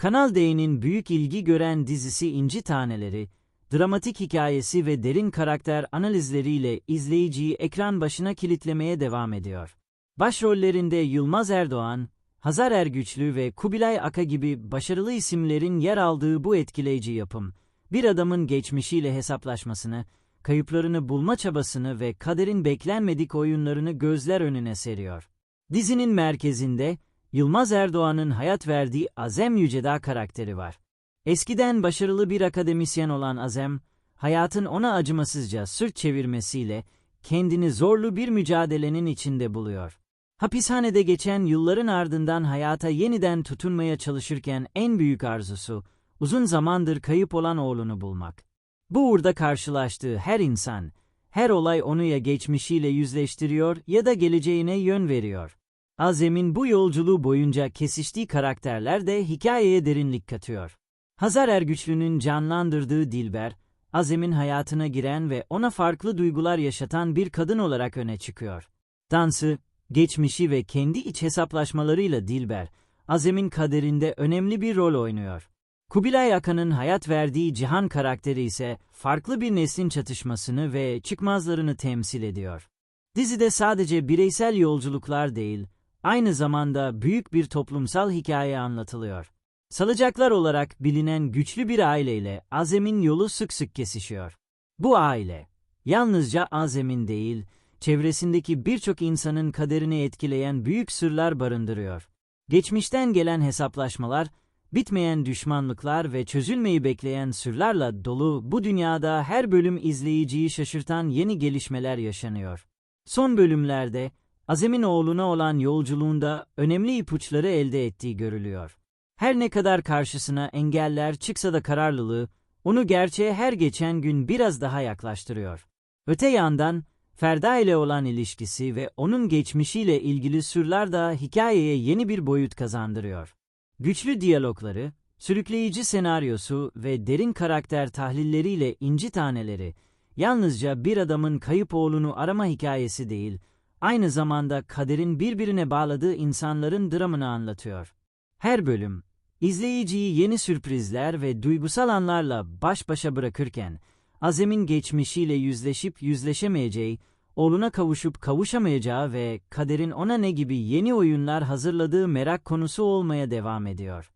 Kanal D'nin büyük ilgi gören dizisi İnci Taneleri, dramatik hikayesi ve derin karakter analizleriyle izleyiciyi ekran başına kilitlemeye devam ediyor. Başrollerinde Yılmaz Erdoğan, Hazar Ergüçlü ve Kubilay Aka gibi başarılı isimlerin yer aldığı bu etkileyici yapım, bir adamın geçmişiyle hesaplaşmasını, kayıplarını bulma çabasını ve kaderin beklenmedik oyunlarını gözler önüne seriyor. Dizinin merkezinde, Yılmaz Erdoğan'ın hayat verdiği Azem Yücedağ karakteri var. Eskiden başarılı bir akademisyen olan Azem, hayatın ona acımasızca sırt çevirmesiyle kendini zorlu bir mücadelenin içinde buluyor. Hapishanede geçen yılların ardından hayata yeniden tutunmaya çalışırken en büyük arzusu, uzun zamandır kayıp olan oğlunu bulmak. Bu uğurda karşılaştığı her insan, her olay onu ya geçmişiyle yüzleştiriyor ya da geleceğine yön veriyor. Azem'in bu yolculuğu boyunca kesiştiği karakterler de hikayeye derinlik katıyor. Hazar Ergüçlü'nün canlandırdığı Dilber, Azem'in hayatına giren ve ona farklı duygular yaşatan bir kadın olarak öne çıkıyor. Dansı, geçmişi ve kendi iç hesaplaşmalarıyla Dilber, Azem'in kaderinde önemli bir rol oynuyor. Kubilay Akan'ın hayat verdiği Cihan karakteri ise farklı bir neslin çatışmasını ve çıkmazlarını temsil ediyor. Dizide sadece bireysel yolculuklar değil, aynı zamanda büyük bir toplumsal hikaye anlatılıyor. Salıcaklar olarak bilinen güçlü bir aileyle Azem'in yolu sık sık kesişiyor. Bu aile, yalnızca Azem'in değil, çevresindeki birçok insanın kaderini etkileyen büyük sırlar barındırıyor. Geçmişten gelen hesaplaşmalar, bitmeyen düşmanlıklar ve çözülmeyi bekleyen sırlarla dolu bu dünyada her bölüm izleyiciyi şaşırtan yeni gelişmeler yaşanıyor. Son bölümlerde, Azem'in oğluna olan yolculuğunda önemli ipuçları elde ettiği görülüyor. Her ne kadar karşısına engeller çıksa da kararlılığı, onu gerçeğe her geçen gün biraz daha yaklaştırıyor. Öte yandan, Ferda ile olan ilişkisi ve onun geçmişiyle ilgili sırlar da hikayeye yeni bir boyut kazandırıyor. Güçlü diyalogları, sürükleyici senaryosu ve derin karakter tahlilleriyle inci taneleri, yalnızca bir adamın kayıp oğlunu arama hikayesi değil, aynı zamanda kaderin birbirine bağladığı insanların dramını anlatıyor. Her bölüm, izleyiciyi yeni sürprizler ve duygusal anlarla baş başa bırakırken, Azem'in geçmişiyle yüzleşip yüzleşemeyeceği, oğluna kavuşup kavuşamayacağı ve kaderin ona ne gibi yeni oyunlar hazırladığı merak konusu olmaya devam ediyor.